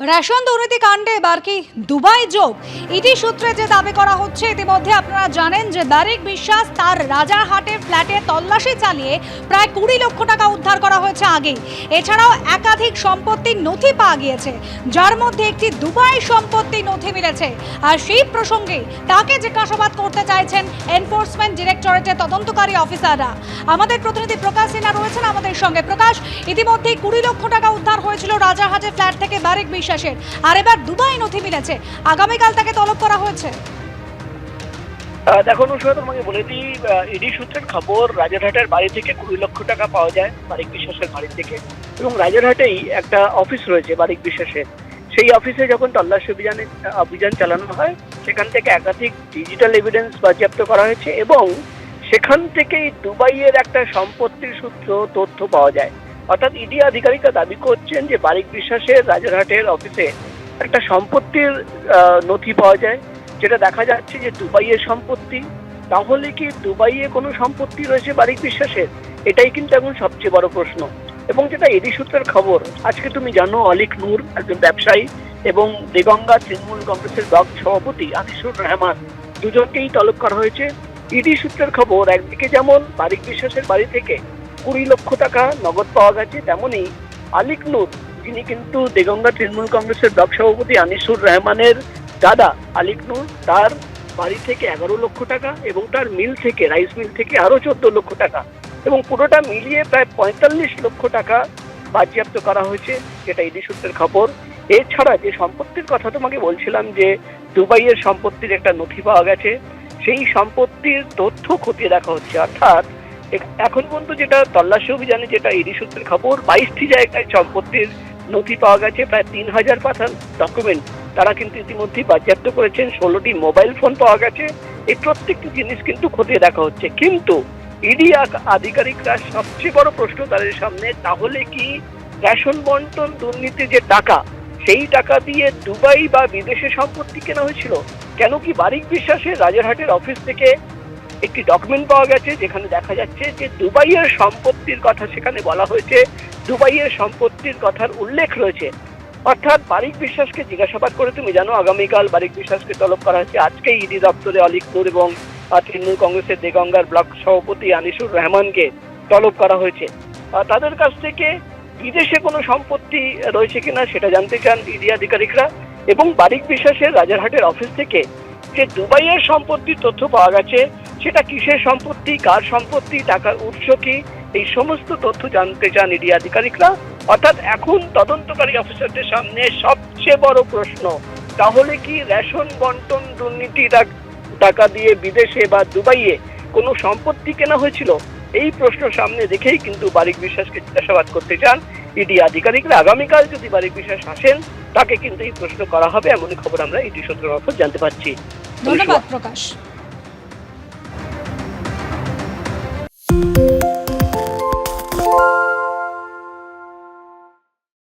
Ration দুর্নীতি কাণ্ডে এবার কি দুবাই যোগ? ইডি সূত্রে যে দাবি করা হচ্ছে, ইতিমধ্যে আপনারা জানেন যে ব্যারিক বিশ্বাস তার রাজারহাটের ফ্ল্যাটে তল্লাশি চালিয়ে প্রায় কুড়ি লক্ষ টাকা উদ্ধার করা হয়েছে আগেই। এছাড়াও একাধিক সম্পত্তির নথি পাওয়া গিয়েছে, যার মধ্যে একটি দুবাই সম্পত্তির নথি মিলেছে। আর সেই প্রসঙ্গে তাকে জিজ্ঞাসাবাদ করতে চাইছেন এনফোর্সমেন্ট ডিরেক্টরেটের তদন্তকারী অফিসাররা। আমাদের প্রতিনিধি প্রকাশ সিনহা রয়েছেন আমাদের সঙ্গে। প্রকাশ, ইতিমধ্যেই কুড়ি লক্ষ টাকা উদ্ধার হয়েছিল রাজারহাটের ফ্ল্যাট থেকে ব্যারিক বিশ্বাসের। আর এবার দুবাই নথি মিলেছে। আগামীকাল তাকে তলব করা হয়েছে। দেখো অনুষ্কা তোমাকে বলে দিই ইডি সূত্রের খবর, রাজারহাটের বাড়ি থেকে কুড়ি লক্ষ টাকা পাওয়া যায় বারিক বিশ্বাসের বাড়ি থেকে এবং রাজারহাটেই একটা অফিস রয়েছে বারিক বিশ্বাসের। সেই অফিসে যখন তল্লাশি অভিযানে, অভিযান চালানো হয়, সেখান থেকে একাধিক ডিজিটাল এভিডেন্স বাজেয়াপ্ত করা হয়েছে এবং সেখান থেকেই দুবাইয়ের একটা সম্পত্তির সূত্র তথ্য পাওয়া যায়। অর্থাৎ ইডি আধিকারিকরা দাবি করছেন যে বারিক বিশ্বাসের রাজারহাটের অফিসে একটা সম্পত্তির নথি পাওয়া যায়। যেটা দেখা যাচ্ছে যে দুবাইয়ের সম্পত্তি। তাহলে কি দুবাইয়ে কোনো সম্পত্তি রয়েছে বারিক বিশ্বাসের? এটাই কিন্তু এখন সবচেয়ে বড় প্রশ্ন। এবং যেটা এডি সূত্রের খবর, আজকে তুমি জানো, অলিক নূর একজন ব্যবসায়ী এবং দেগঙ্গা তৃণমূল কংগ্রেসের ব্লক সভাপতি আনিসুর রহমান দুজনকেই তলব করা হয়েছে। ইডি সূত্রের খবর, একদিকে যেমন বারিক বিশ্বাসের বাড়ি থেকে কুড়ি লক্ষ টাকা নগদ পাওয়া গেছে তেমনি আলিক নূর, যিনি কিন্তু দেগঙ্গা তৃণমূল কংগ্রেসের ব্লক সভাপতি আনিসুর রহমানের দাদা। আলিক নূর তার বাড়ি থেকে এগারো লক্ষ টাকা এবং তার মিল থেকে, রাইস মিল থেকে আরও চোদ্দ লক্ষ টাকা এবং পুরোটা মিলিয়ে প্রায় পঁয়তাল্লিশ লক্ষ টাকা বাজেয়াপ্ত করা হয়েছে, যেটা ইডি সূত্রের খবর। এছাড়া যে সম্পত্তির কথা তোমাকে বলছিলাম যে দুবাইয়ের সম্পত্তির একটা নথি পাওয়া গেছে, সেই সম্পত্তির তথ্য খতিয়ে দেখা হচ্ছে, অর্থাৎ এখন পর্যন্ত যেটা তল্লাশি অভিযানে যেটা ইডি সূত্রের খবর, বাইশটি জায়গায় সম্পত্তির নথি পাওয়া গেছে, প্রায় তিন হাজার পাতা ডকুমেন্ট তারা কিন্তু ইতিমধ্যেই বাজেয়াপ্ত করেছেন, ষোলোটি মোবাইল ফোন পাওয়া গেছে। এই প্রত্যেকটি জিনিস কিন্তু খতিয়ে দেখা হচ্ছে। কিন্তু ইডি আধিকারিকরা সবচেয়ে বড় প্রশ্ন তাদের সামনে, তাহলে কি রেশন বন্টন দুর্নীতি যে টাকা, সেই টাকা দিয়ে দুবাই বা বিদেশে সম্পত্তি কেনা হয়েছিল? কেন কি বারিক বিশ্বাসের রাজারহাটের অফিস থেকে একটি ডকুমেন্ট পাওয়া গেছে যেখানে দেখা যাচ্ছে যে দুবাইয়ের সম্পত্তির কথা সেখানে বলা হয়েছে। দুবাইয়ের সম্পত্তির কথার উল্লেখ রয়েছে। অর্থাৎ বারিক বিশ্বাসকে জিজ্ঞাসাবাদ করে তুমি জানো, আগামীকাল বারিক বিশ্বাসকে তলব করা হয়েছে। আজকেই ইডি দপ্তরে অলিক নূর এবং তৃণমূল কংগ্রেসের দেগঙ্গার ব্লক সভাপতি আনিসুর রহমানকে তলব করা হয়েছে। তাদের কাছ থেকে বিদেশে কোনো সম্পত্তি রয়েছে কিনা সেটা জানতে চান ইডি আধিকারিকরা এবং বারিক বিশ্বাসের রাজারহাটের অফিস থেকে যে দুবাইয়ের সম্পত্তির তথ্য পাওয়া গেছে সেটা কিসের সম্পত্তি, কার সম্পত্তি, টাকার উৎস কি, এই সমস্ত তথ্য জানতে চান ইডি আধিকারিকরা। অর্থাৎ এখন তদন্তকারী অফিসারদের সামনে সবচেয়ে বড় প্রশ্ন, তাহলে কি রেশন বন্টন দুর্নীতি টাকা দিয়ে বিদেশে বা দুবাইয়ে কোনো সম্পত্তি কেনা হয়েছিল? এই প্রশ্ন সামনে রেখেই কিন্তু বারিক বিশ্বাসকে জিজ্ঞাসাবাদ করতে চান ইডি আধিকারিকরা। আগামীকাল যদি বারিক বিশ্বাস আসেন, তাকে কিন্তু এই প্রশ্ন করা হবে, এমনই খবর আমরা ইডি সূত্রের মারফত জানতে পারছি ধন্যবাদ, প্রকাশ। Thank you.